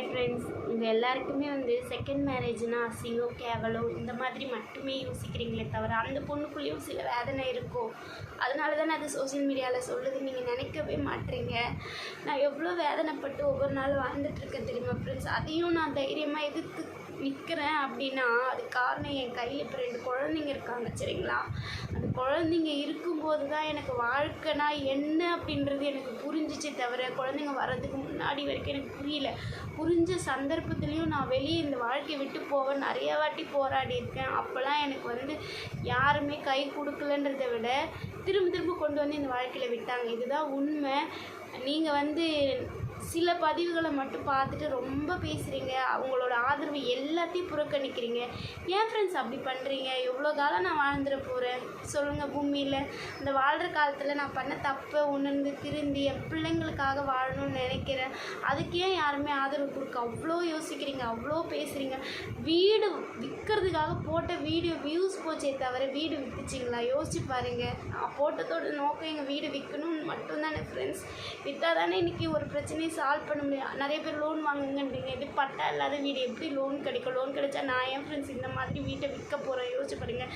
Hi friends இவங்க எல்லாருக்குமே வந்து செகண்ட் மேரேஜ்னால் அசிங்கம் கேவலம் இந்த மாதிரி மட்டுமே யோசிக்கிறீங்களே தவிர அந்த பொண்ணுக்குள்ளேயும் சில வேதனை இருக்கும் அதனால தானே அது சோஷியல் மீடியாவில் சொல்லுது. நீங்கள் நினைக்கவே மாட்டீங்க. நான் எவ்வளோ வேதனைப்பட்டு ஒவ்வொரு நாள் வாழ்ந்துட்டுருக்கேன் தெரியுமா ஃப்ரெண்ட்ஸ் அதையும் நான் தைரியமாக எதிர்த்து நிற்கிறேன் அப்படின்னா அது காரணம் என் கையில் இப்போ ரெண்டு குழந்தைங்க இருக்காங்க சரிங்களா? அந்த குழந்தைங்க இருக்கும்போது தான் எனக்கு வாழ்க்கைனா என்ன அப்படின்றது எனக்கு புரிஞ்சிச்சு தவிர குழந்தைங்க வர்றதுக்கு முன்னாடி வரைக்கும் எனக்கு புரியல. புரிஞ்ச சந்தர்ப்பத்துலேயும் நான் வெளியே இந்த வாழ்க்கையை விட்டு போக நிறைய வாட்டி போராடி இருக்கேன். அப்போல்லாம் எனக்கு வந்து யாருமே கை கொடுக்கலன்றதை விட திரும்ப திரும்ப கொண்டு வந்து இந்த வாழ்க்கையில் விட்டாங்க. இதுதான் உண்மை. நீங்கள் வந்து சில பதிவுகளை மட்டும் பார்த்துட்டு ரொம்ப பேசுகிறீங்க அவங்களோட ஆதரவு எல்லாத்தையும் புறக்கணிக்கிறீங்க. ஏன் ஃப்ரெண்ட்ஸ் அப்படி பண்ணுறீங்க எவ்வளோ காலம் நான் வாழ்ந்துட போகிறேன் சொல்லுங்கள் பூமியில். இந்த வாழ்கிற காலத்தில் நான் பண்ண தப்பை உணர்ந்து திருந்தி என் பிள்ளைங்களுக்காக வாழணும்னு நினைக்கிறேன். அதுக்கு ஏன் யாருமே ஆதரவு கொடுக்க அவ்வளோ யோசிக்கிறீங்க அவ்வளோ பேசுகிறீங்க வீடு விற்கிறதுக்காக போட்ட வீடியோ வியூஸ் போச்சே தவிர வீடு விற்றுச்சிங்களா யோசிச்சு பாருங்கள் நான் போட்டதோட நோக்கம் எங்கள் வீடு விற்கணும்னு மட்டும்தானே ஃப்ரெண்ட்ஸ் விற்றா தானே இன்றைக்கி ஒரு பிரச்சனையை சால்வ் பண்ண முடியும் நிறைய பேர் லோன் வாங்குங்கன்றீங்க. இது பட்டா இல்லாத வீடு. எப்படி லோன் கிடைக்கும்? லோன் கிடைச்சா நான் ஏன் ஃப்ரெண்ட்ஸ் இந்த மாதிரி வீட்டை விற்க போகிறேன் யோசிச்சு பாருங்க.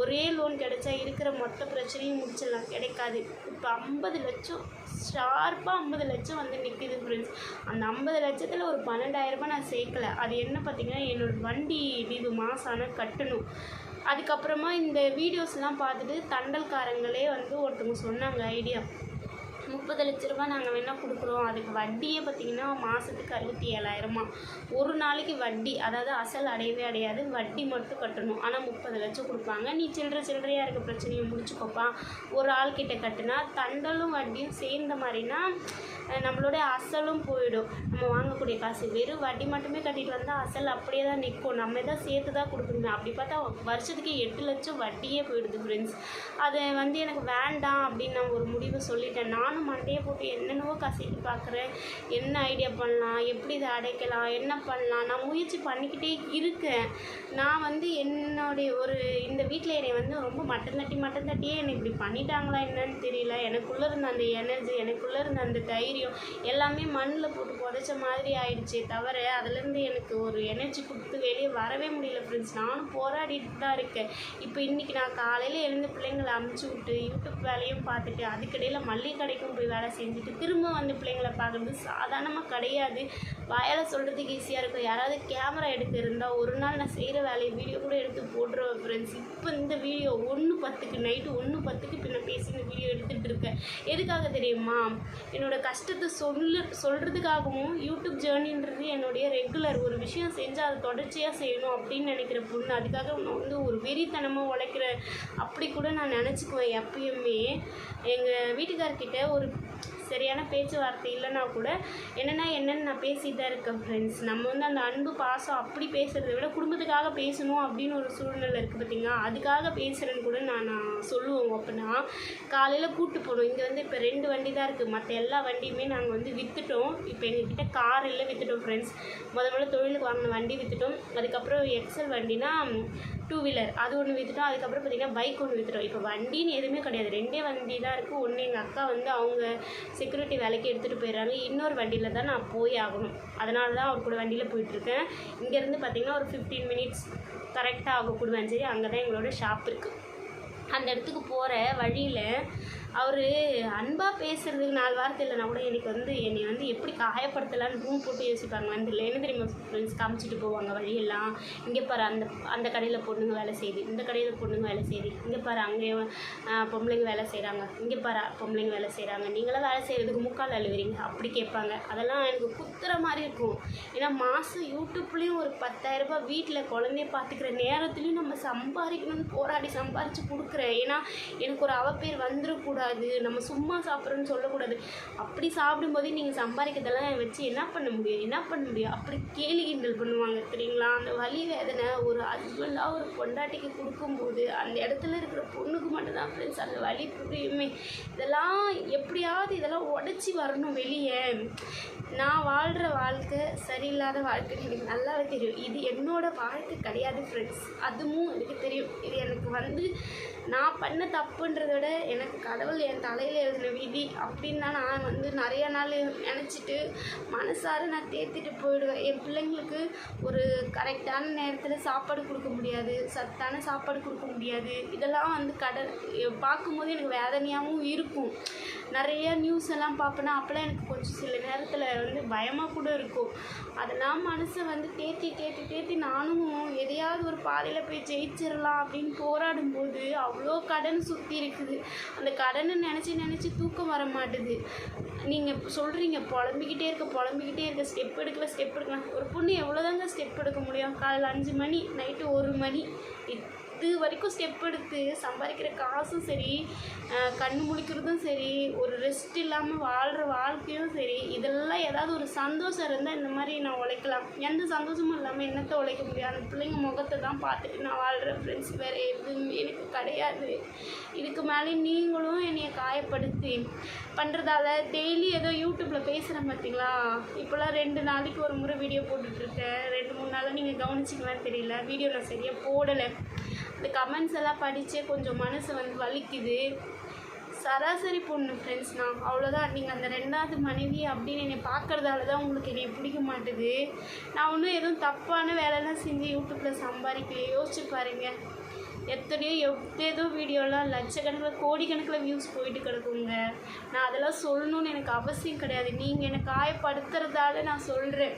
ஒரே லோன் கிடைச்சா இருக்கிற மொத்த பிரச்சனையும் முடிச்சிடலாம். கிடைக்காது. இப்போ ஐம்பது லட்சம் ஷார்ப்பாக ஐம்பது லட்சம் வந்து நிற்கிது ஃப்ரெண்ட்ஸ் அந்த ஐம்பது லட்சத்தில் ஒரு பன்னெண்டாயிரரூபா நான் சேர்க்கல. அது என்ன பார்த்தீங்கன்னா என்னோட வண்டி இது மாதம் ஆனால் கட்டணும். அதுக்கப்புறமா இந்த வீடியோஸ்லாம் பார்த்துட்டு தண்டல்காரங்களே வந்து ஒருத்தவங்க சொன்னாங்க ஐடியா. முப்பது லட்ச ரூபா நாங்கள் வேணால் கொடுக்குறோம். அதுக்கு வட்டியே பார்த்தீங்கன்னா மாதத்துக்கு அறுபத்தி ஏழாயிரமா. ஒரு நாளைக்கு வட்டி அதாவது அசல் அடையவே அடையாது. வட்டி மட்டும் கட்டணும். ஆனால் முப்பது லட்சம் கொடுப்பாங்க. நீ சில்லற சில்லறையாக இருக்க பிரச்சனையை முடிச்சுக்கோப்பா. ஒரு ஆள் கிட்ட கட்டுனா தண்டலும் வட்டியும் சேர்ந்த மாதிரினா நம்மளுடைய நம்மளோட அசலும் போயிடும். நம்ம வாங்கக்கூடிய காசு வெறும் வட்டி மட்டுமே கட்டிட்டு வந்தால் அசல் அப்படியே தான் நிற்கும். நம்ம தான் சேர்த்து தான் கொடுக்கணுமே. அப்படி பார்த்தா வருஷத்துக்கு எட்டு லட்சம் வட்டியே போயிடுது ஃப்ரெண்ட்ஸ் அது வந்து எனக்கு வேண்டாம் அப்படின்னு நான் ஒரு முடிவு சொல்லிட்டேன். நானும் மண்டையை போட்டு என்னென்னவோ காசு பார்க்குறேன். என்ன ஐடியா பண்ணலாம்? எப்படி இதை அடைக்கலாம்? என்ன பண்ணலாம்? நான் முயற்சி பண்ணிக்கிட்டே இருக்கேன். நான் வந்து என்னுடைய ஒரு இந்த வீட்டில் என்னை வந்து ரொம்ப மட்டன் தட்டி மட்டன் தட்டியே என்னை இப்படி பண்ணிட்டாங்களா என்னன்னு தெரியல. எனக்குள்ளே இருந்த அந்த எனர்ஜி எனக்குள்ளே இருந்த அந்த தைரியம் எல்லாமே மண்ணில் போட்டு போட மாதிரி ஆயிடுச்சே தவிர அதுலேருந்து எனக்கு ஒரு எனர்ஜி கொடுத்து வெளியே வரவே முடியல ஃப்ரெண்ட்ஸ் நானும் போராடிட்டு தான் இருக்கேன். இப்போ இன்றைக்கி நான் காலையில் எழுந்து பிள்ளைங்களை அமுச்சு விட்டு யூடியூப் வேலையும் பார்த்துட்டு அதுக்கிடையில் மல்லிகை கடைக்கும் போய் வேலை செஞ்சுட்டு திரும்ப வந்து பிள்ளைங்களை பார்க்குறது சாதாரணமாக கிடையாது. வாயால் சொல்கிறதுக்கு ஈஸியாக இருக்கும். யாராவது கேமரா எடுக்க இருந்தால் ஒரு நாள் நான் செய்கிற வேலையை வீடியோ கூட எடுத்து போட்டுருவேன் ஃப்ரெண்ட்ஸ் இப்போ இந்த வீடியோ ஒன்று பத்துக்கு நைட்டு ஒன்று பத்துக்கு இப்போ நான் பேசி இந்த வீடியோ எடுத்துகிட்டு இருக்கேன். எதுக்காக தெரியுமா? என்னோட கஷ்டத்தை சொல்லு சொல்கிறதுக்காகவும் யூடியூப் ஜேர்னின்றது என்னுடைய ரெகுலர் ஒரு விஷயம் செஞ்சால் அதை தொடர்ச்சியாக செய்யணும் அப்படின்னு நினைக்கிற பொண்ணு. அதுக்காக நான் வந்து ஒரு வெறித்தனமாக உழைக்கிற அப்படி கூட நான் நினச்சிக்குவேன் எப்பயுமே. எங்கள் வீட்டுக்கார்கிட்ட ஒரு சரியான பேச்சுவார்த்தை இல்லைனா கூட என்னென்னா என்னென்னு நான் பேசிட்டு தான் இருக்கேன் ஃப்ரெண்ட்ஸ் நம்ம வந்து அந்த அன்பு பாசம் அப்படி பேசுகிறத விட குடும்பத்துக்காக பேசணும் அப்படின்னு ஒரு சூழ்நிலை இருக்குது பார்த்தீங்களா அதுக்காக பேசுகிறேன்னு கூட நான் நான் சொல்லுவோம் அப்படின்னா காலையில் கூட்டு போகணும் இங்கே வந்து இப்போ ரெண்டு வண்டி தான் இருக்குது மற்ற எல்லா வண்டியுமே நாங்கள் வந்து விற்றுட்டோம் இப்போ எங்ககிட்ட கார் இல்லை விற்றுட்டோம் ஃப்ரெண்ட்ஸ் முத முதல்ல தொழிலுக்கு வாங்கின வண்டி விற்றுட்டோம் அதுக்கப்புறம் எக்ஸல் வண்டினா டூ வீலர் அது ஒன்று விற்றுட்டோம் அதுக்கப்புறம் பார்த்திங்கன்னா பைக் ஒன்று விற்றுட்டோம் இப்போ வண்டின்னு எதுவுமே கிடையாது. ரெண்டே வண்டி தான் இருக்குது ஒன்று எங்கள் அக்கா வந்து அவங்க செக்யூரிட்டி வேலைக்கு எடுத்துகிட்டு போயிடுறாங்க. இன்னொரு வண்டியில் தான் நான் போய் ஆகணும். அதனால தான் அவர் கூட வண்டியில் போயிட்டுருக்கேன். இங்கேருந்து பார்த்திங்கன்னா ஒரு ஃபிஃப்டீன் மினிட்ஸ் கரெக்டாக ஆக கூடுவேன் சரி அங்கே தான் எங்களோட ஷாப் இருக்குது அந்த இடத்துக்கு போகிற வழியில் அவர் அன்பாக பேசுகிறதுக்கு நாலு வார்த்தை இல்லைனா கூட எனக்கு வந்து என்னை வந்து எப்படி காயப்படுத்தலான்னு ரூம் போட்டு யோசிப்பாங்க. வந்து இல்லை என்ன தெரியுமா ஃப்ரெண்ட்ஸ் காமிச்சிட்டு போவாங்க வழியெல்லாம். இங்கே பாரு அந்த அந்த கடையில் பொண்ணுங்க வேலை செய்யுது. இந்த கடையில் பொண்ணுங்க வேலை செய்யுது. இங்கே பாரு அங்கே பொம்பளைங்க வேலை செய்கிறாங்க இங்கே பாரு பொம்பளைங்க வேலை செய்கிறாங்க நீங்களாம் வேலை செய்கிறதுக்கு முக்கால் அழுவுறீங்க. அப்படி கேட்பாங்க. அதெல்லாம் எனக்கு குத்துற மாதிரி இருக்கும். ஏன்னா மாதம் யூடியூப்லேயும் ஒரு பத்தாயிரரூபா வீட்டில் குழந்தைய பார்த்துக்கிற நேரத்துலையும் நம்ம சம்பாதிக்கணும்னு போராடி சம்பாரித்து கொடுக்குறேன். ஏன்னா எனக்கு ஒரு அவப்பேர் வந்துடக்கூடாது. நம்ம சும்மா சாப்பிட்றோன்னு சொல்லக்கூடாது. அப்படி சாப்பிடும்போதே நீங்கள் சம்பாதிக்கிறதெல்லாம் வச்சு என்ன பண்ண முடியும்? என்ன பண்ண முடியும்? அப்படி கேலி கிண்டல் பண்ணுவாங்க தெரியுங்களா? அந்த வலி வேதனை ஒரு ஹஸ்பண்டாக ஒரு பொண்டாட்டிக்கு கொடுக்கும்போது அந்த இடத்துல இருக்கிற பொண்ணுக்கு மட்டும்தான் ஃப்ரெண்ட்ஸ் அந்த வலி புரியுமே. இதெல்லாம் எப்படியாவது இதெல்லாம் உடச்சி வரணும் வெளியே. நான் வாழ்கிற வாழ்க்கை வாழ்க்கை சரியில்லாத வாழ்க்கைன்னு எனக்கு நல்லாவே தெரியும். இது என்னோட வாழ்க்கை கிடையாது ஃப்ரெண்ட்ஸ் அதுவும் எனக்கு தெரியும். இது எனக்கு வந்து நான் பண்ண தப்புன்றத விட எனக்கு கடவுள் என் தலையில் எழுதின விதி அப்படின்னு தான் நான் வந்து நிறைய நாள் நினச்சிட்டு மனசார நான் தேர்த்திட்டு போயிடுவேன். என் பிள்ளைங்களுக்கு ஒரு கரெக்டான நேரத்தில் சாப்பாடு கொடுக்க முடியாது சத்தான சாப்பாடு கொடுக்க முடியாது. இதெல்லாம் வந்து கடல் பார்க்கும்போது எனக்கு வேதனையாகவும் இருக்கும். நிறைய நியூஸ் எல்லாம் பார்ப்பேன்னா அப்போல்லாம் எனக்கு கொஞ்சம் சில நேரத்தில் வந்து பயமாக கூட இருக்கும். அதெல்லாம் மனசை வந்து தேத்தி தேத்தி தேத்தி நானும் எதையாவது ஒரு பாதையில் போய் ஜெயிச்சிடலாம் அப்படின்னு போராடும்போது அவ்வளோ கடன் சுற்றி இருக்குது. அந்த கடனை நினச்சி நினச்சி தூக்கம் வர மாட்டுது. நீங்கள் சொல்கிறீங்க புலம்பிக்கிட்டே இருக்க புலம்பிக்கிட்டே இருக்க ஸ்டெப் எடுக்கல ஸ்டெப் எடுக்கலாம் ஒரு பொண்ணு எவ்வளோதாங்க ஸ்டெப் எடுக்க முடியும்? காலையில் அஞ்சு மணி நைட்டு ஒரு மணி. பத்து வரைக்கும் ஸ்டெப் எடுத்து சம்பாதிக்கிற காசும் சரி கண் கண்ணு முழிக்கிறதும் சரி ஒரு ரெஸ்ட் இல்லாமல் வாழ்கிற வாழ்க்கையும் சரி இதெல்லாம் ஏதாவது ஒரு சந்தோஷம் இருந்தால் இந்த மாதிரி நான் உழைக்கலாம். எந்த சந்தோஷமும் இல்லாமல் என்னத்தை உழைக்க முடியும்? அந்த பிள்ளைங்க முகத்தை தான் பார்த்துட்டு நான் வாழ்கிறேன் ஃப்ரெண்ட்ஸ் வேறு எதுவுமே எனக்கு கிடையாது. இதுக்கு மேலே நீங்களும் என்னையை காயப்படுத்தி பண்ணுறதால டெய்லி ஏதோ யூடியூப்பில் பேசுகிறேன் பார்த்தீங்களா இப்போலாம் ரெண்டு நாளைக்கு ஒரு முறை வீடியோ போட்டுட்ருக்கேன் ரெண்டு மூணு நாளாக நீங்கள் கவனிச்சிக்கலாம் தெரியல. வீடியோ நான் சரியாக போடலை. இந்த கமெண்ட்ஸ் எல்லாம் படித்தே கொஞ்சம் மனசு வந்து வலிக்குது. சராசரி பொண்ணு ஃப்ரெண்ட்ஸ் நான் அவ்வளோதான் நீங்கள் அந்த ரெண்டாவது மனைவி அப்படின்னு என்னை பார்க்கறதால தான் உங்களுக்கு என்னை பிடிக்க மாட்டுது. நான் ஒன்றும் எதுவும் தப்பான வேலைலாம் செஞ்சு யூடியூப்பில் சம்பாதிக்கலையே யோசிச்சு பாருங்க. எத்தனையோ எத்தேதோ வீடியோலாம் லட்சக்கணக்கில் கோடிக்கணக்கில் வியூஸ் போயிட்டு கிடக்குங்க. நான் அதெல்லாம் சொல்லணும்னு எனக்கு அவசியம் கிடையாது. நீங்கள் என்னை காயப்படுத்துறதால நான் சொல்கிறேன்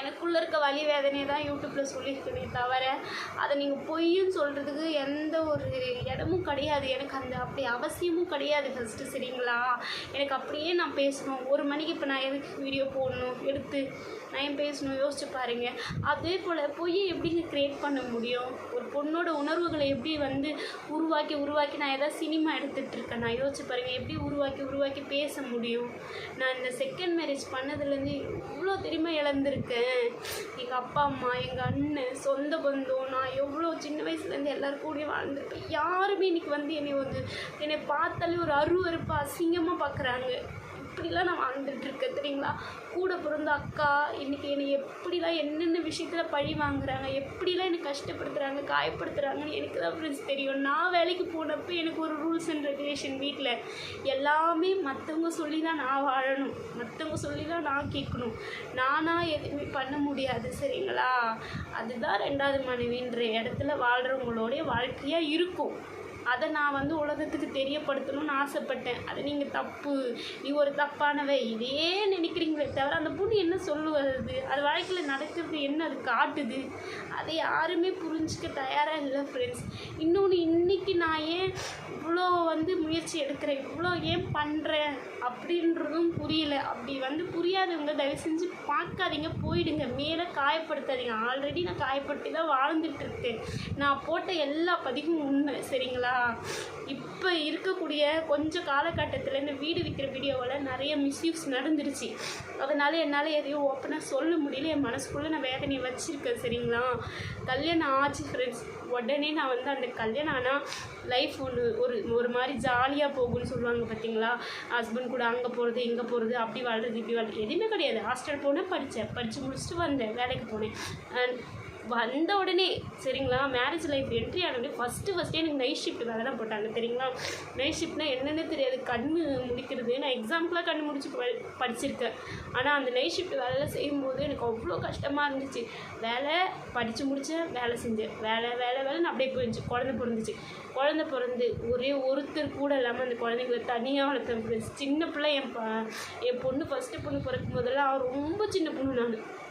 எனக்குள்ளே இருக்க வலி வேதனையை தான் யூடியூப்பில் சொல்லியிருக்கேனே தவிர அதை நீங்கள் பொய்ன்னு சொல்கிறதுக்கு எந்த ஒரு இடமும் கிடையாது. எனக்கு அந்த அப்படி அவசியமும் கிடையாது ஃபஸ்ட்டு சரிங்களா? எனக்கு அப்படியே நான் பேசணும். ஒரு மணிக்கு இப்போ நான் எதுக்கு வீடியோ போடணும்? எடுத்து நான் ஏன் பேசணும்? யோசிச்சு பாருங்க. அதே போல் பொய்யை எப்படிங்க க்ரியேட் பண்ண முடியும்? பொண்ணோட உணர்வுகளை எப்படி வந்து உருவாக்கி உருவாக்கி நான் ஏதாவது சினிமா எடுத்துகிட்டு இருக்கேன் நான் யோசிச்சு பாருங்கள் எப்படி உருவாக்கி உருவாக்கி பேச முடியும்? நான் இந்த செகண்ட் மேரேஜ் பண்ணதுலேருந்து இவ்வளோ தெரியுமா இழந்திருக்கேன். எங்கள் அப்பா அம்மா எங்கள் அண்ணன் சொந்த பந்தம் நான் எவ்வளோ சின்ன வயசுலேருந்து எல்லாரும் கூடயும் வாழ்ந்திருப்பேன் யாருமே இன்னைக்கு வந்து என்னை வந்து என்னை பார்த்தாலே ஒரு அருவறுப்பு அசிங்கமாக பார்க்குறாங்க. எப்படிலாம் நான் வாழ்ந்துட்டு இருக்கேன் தெரியுங்களா? கூட பிறந்த அக்கா இன்னைக்கு என்னை எப்படிலாம் என்னென்ன விஷயத்தில் பழி வாங்குறாங்க எப்படிலாம் என்னை கஷ்டப்படுத்துகிறாங்க காயப்படுத்துகிறாங்கன்னு எனக்கு தான் ஃப்ரெண்ட்ஸ் தெரியும். நான் வேலைக்கு போனப்போ எனக்கு ஒரு ரூல்ஸ் அண்ட் ரெகுலேஷன் வீட்டில் எல்லாமே மற்றவங்க சொல்லி தான் நான் வாழணும். மற்றவங்க சொல்லி தான் நான் கேட்கணும். நானாக எதுவுமே பண்ண முடியாது சரிங்களா? அதுதான் ரெண்டாவது மனைவின்ற இடத்துல வாழ்கிறவங்களோடைய வாழ்க்கையாக இருக்கும். அதை நான் வந்து உலகத்துக்கு தெரியப்படுத்தணும்னு ஆசைப்பட்டேன். அது நீங்கள் தப்பு. நீ ஒரு தப்பானவை. இதே நினைக்கிறீங்களே தவிர அந்த பொண்ணு என்ன சொல்லுவது? அது வாழ்க்கையில் நடக்கிறது என்ன? அது காட்டுது. அதை யாருமே புரிஞ்சுக்க தயாராக இல்லை ஃப்ரெண்ட்ஸ் இன்னொன்று இன்னைக்கு நான் ஏன் இவ்வளோ வந்து முயற்சி எடுக்கிறேன்? இவ்வளோ ஏன் பண்ணுறேன் அப்படின்றதும் புரியல. அப்படி வந்து புரியாதவங்க தயவு செஞ்சு பார்க்காதீங்க. போயிடுங்க. மேலே காயப்படுத்தாதீங்க. ஆல்ரெடி நான் காயப்படுத்தி தான் வாழ்ந்துட்டு இருக்கேன். நான் போட்ட எல்லா பதிவும் உண்மை. சரிங்களா? இப்போ இருக்கக்கூடிய கொஞ்சம் காலகட்டத்தில் இந்த வீடு விற்கிற வீடியோவில் நிறைய மிஸ்யூஸ் நடந்துருச்சு. அதனால் என்னால் எதையும் ஓப்பனாக சொல்ல முடியல. என் மனசுக்குள்ளே நான் வேதனையை வச்சுருக்கேன் சரிங்களா? கல்யாணம் ஆச்சு ஃப்ரெண்ட்ஸ் உடனே நான் வந்து அந்த கல்யாணம் ஆனால் லைஃப் ஒன்று ஒரு ஒரு மாதிரி ஜாலியாக போகும்னு சொல்லுவாங்க பார்த்தீங்களா ஹஸ்பண்ட் கூட அங்கே போகிறது இங்கே போகிறது அப்படி வாழ்றது இப்படி வாழ்றது. எதுவுமே கிடையாது. ஹாஸ்டல் போனேன் படித்தேன் படித்து முடிச்சுட்டு வந்தேன் வேலைக்கு போனேன். அண்ட் வந்த உடனே சரிங்களா மேரேஜ் லைஃப் என்ட்ரி ஆன உடனே ஃபஸ்ட்டு ஃபஸ்ட்டே எனக்கு நைட் ஷிஃப்ட் வேலை தான் போட்டாங்க தெரியுங்களா? நைட் ஷிஃப்ட்னா என்னென்னு தெரியாது கண் முடிக்கிறது. நான் எக்ஸாம்பிளாக கண் முடிச்சு ப- படிச்சிருக்கேன். ஆனால் அந்த நைட் ஷிஃப்ட் வேலையில் செய்யும்போது எனக்கு அவ்வளோ கஷ்டமாக இருந்துச்சு. வேலை படித்து முடித்தேன் வேலை செஞ்சேன். வேலை வேலை வேலைன்னு அப்படியே போயிருந்துச்சு குழந்த பிறந்துச்சு. குழந்த பிறந்து ஒரே ஒருத்தர் கூட இல்லாமல் அந்த குழந்தைங்களை தனியாக வளர்த்தேன். சின்ன பிள்ளை என் ப என் பொண்ணு ஃபஸ்ட்டு பொண்ணு பிறக்கும் போதெல்லாம் ரொம்ப சின்ன பொண்ணு நான்.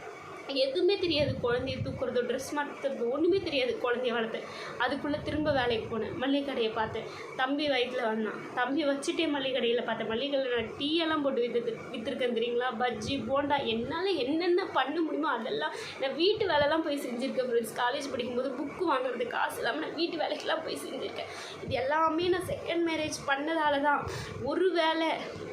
எதுவுமே தெரியாது. குழந்தைய தூக்குறதோ ட்ரெஸ் மாற்றுறது ஒன்றுமே தெரியாது குழந்தைய வளர்த்து. அதுக்குள்ளே திரும்ப வேலைக்கு போனேன். மளிகை கடையை பார்த்தேன். தம்பி வயிற்றில் வந்தான். தம்பி வச்சுட்டே மளிகை கடையில் பார்த்தேன். மல்லிகை கடையில் நான் டீயெல்லாம் போட்டு விற்று விற்றுருக்கேன் தெரியுங்களா? பஜ்ஜி போண்டா என்னால் என்னென்ன பண்ண முடியுமோ அதெல்லாம் நான் வீட்டு வேலைலாம் போய் செஞ்சுருக்கேன் ஃப்ரெண்ட்ஸ் காலேஜ் படிக்கும்போது புக்கு வாங்குறது காசு இல்லாமல் நான் வீட்டு வேலைக்கெல்லாம் போய் செஞ்சுருக்கேன். இது எல்லாமே நான் செகண்ட் மேரேஜ் பண்ணதால தான் ஒரு வேலை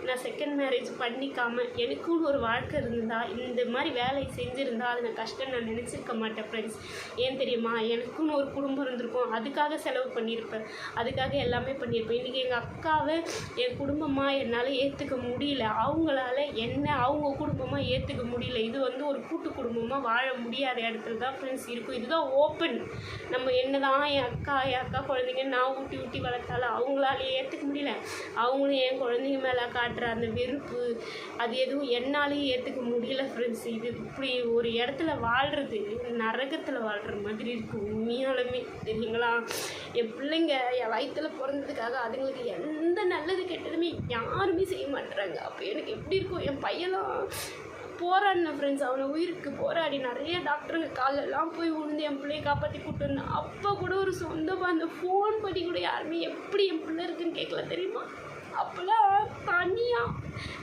நான் செகண்ட் மேரேஜ் பண்ணிக்காமல் எனக்குன்னு ஒரு வாழ்க்கை இருந்தால் இந்த மாதிரி வேலையை செஞ்சுருந்தா அது நான் கஷ்டம் நான் நினச்சிருக்க மாட்டேன் ஃப்ரெண்ட்ஸ் ஏன் தெரியுமா? எனக்குன்னு ஒரு குடும்பம் இருந்திருக்கும். அதுக்காக செலவு பண்ணியிருப்பேன். அதுக்காக எல்லாமே பண்ணியிருப்பேன். இன்றைக்கி எங்கள் அக்காவை என் குடும்பமாக என்னால் ஏற்றுக்க முடியல. அவங்களால என்ன அவங்க குடும்பமாக ஏற்றுக்க முடியல. இது வந்து ஒரு கூட்டு குடும்பமாக வாழ முடியாத இடத்துல தான் ஃப்ரெண்ட்ஸ் இருக்கும். இதுதான் ஓப்பன் நம்ம என்ன தான் என் அக்கா என் அக்கா குழந்தைங்க நான் ஊட்டி ஊட்டி வளர்த்தாலும் அவங்களால ஏற்றுக்க முடியல. அவங்களும் என் குழந்தைங்க மேலே காட்டுற அந்த வெறுப்பு அது எதுவும் என்னாலேயும் ஏற்றுக்க முடியல ஃப்ரெண்ட்ஸ் இது இப்படி ஒரு இடத்துல வாழ்கிறது நரகத்தில் வாழ்கிற மாதிரி இருக்கும் உண்மையாலுமே தெரியுங்களா? என் பிள்ளைங்க என் வயிற்றில் பிறந்ததுக்காக அதுங்களுக்கு எந்த நல்லது கெட்டதுமே யாருமே செய்ய மாட்டுறாங்க அப்போ எனக்கு எப்படி இருக்கும்? என் பையனும் போராடின ஃப்ரெண்ட்ஸ் அவனை உயிருக்கு போராடி நிறைய டாக்டருங்க காலெல்லாம் போய் விழுந்து என் பிள்ளைய காப்பாற்றி கூட்டு வந்தேன் அப்போ கூட ஒரு சொந்தமாக அந்த ஃபோன் பண்ணி கூட யாருமே எப்படி என் பிள்ளை இருக்குன்னு கேட்கல தெரியுமா? அப்போல்லாம் தனியாக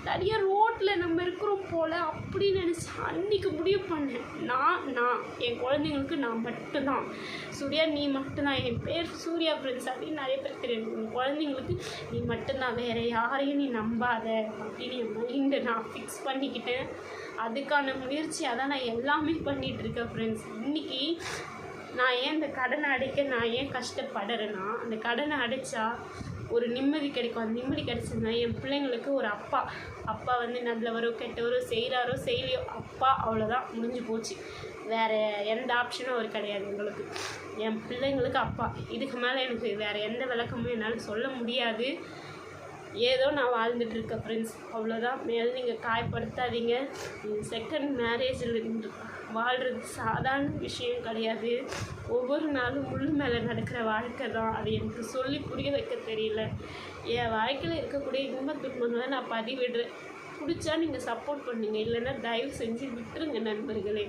தனியாக ரோட்டில் நம்ம இருக்கிறோம் போல் அப்படி நினச்சி அன்னைக்கு முடிவு பண்ணேன். நான் நான் என் குழந்தைங்களுக்கு நான் மட்டும்தான். சூர்யா நீ மட்டும்தான். என் பேர் சூர்யா ஃப்ரெண்ட்ஸ் அப்படின்னு நிறைய பேர் தெரியும். உன் குழந்தைங்களுக்கு நீ மட்டும்தான். வேறு யாரையும் நீ நம்பாத. அப்படின்னு என் மைண்டை நான் ஃபிக்ஸ் பண்ணிக்கிட்டேன். அதுக்கான முயற்சியாக தான் நான் எல்லாமே பண்ணிகிட்டு இருக்கேன் ஃப்ரெண்ட்ஸ் இன்றைக்கி நான் ஏன் இந்த கடனை அடைக்க நான் ஏன் கஷ்டப்படுறேன்னா அந்த கடனை அடைச்சா ஒரு நிம்மதி கிடைக்கும். அந்த நிம்மதி கிடைச்சதுன்னா என் பிள்ளைங்களுக்கு ஒரு அப்பா. அப்பா வந்து நல்லவரோ கெட்டவரோ செய்கிறாரோ செய்யலையோ அப்பா அவ்வளோதான் முடிஞ்சு போச்சு. வேறு எந்த ஆப்ஷனும் அவர் கிடையாது எங்களுக்கு. என் பிள்ளைங்களுக்கு அப்பா. இதுக்கு மேலே எனக்கு வேறு எந்த விளக்கமும் என்னால் சொல்ல முடியாது. ஏதோ நான் வாழ்ந்துட்டு இருக்கேன் ஃப்ரெண்ட்ஸ் அவ்வளோதான் மேலே நீங்கள் காயப்படுத்தாதீங்க. செகண்ட் மேரேஜில் வாழ்கிறது சாதாரண விஷயம் கிடையாது. ஒவ்வொரு நாளும் முள்ளு மேலே நடக்கிற வாழ்க்கை தான். அது எனக்கு சொல்லி புரிய வைக்க தெரியல. என் வாழ்க்கையில் இருக்கக்கூடிய இன்ப துன்பங்களை நான் பதிவிடுறேன். பிடிச்சா நீங்கள் சப்போர்ட் பண்ணுங்க. இல்லைன்னா தயவு செஞ்சு விட்டுருங்க நண்பர்களே.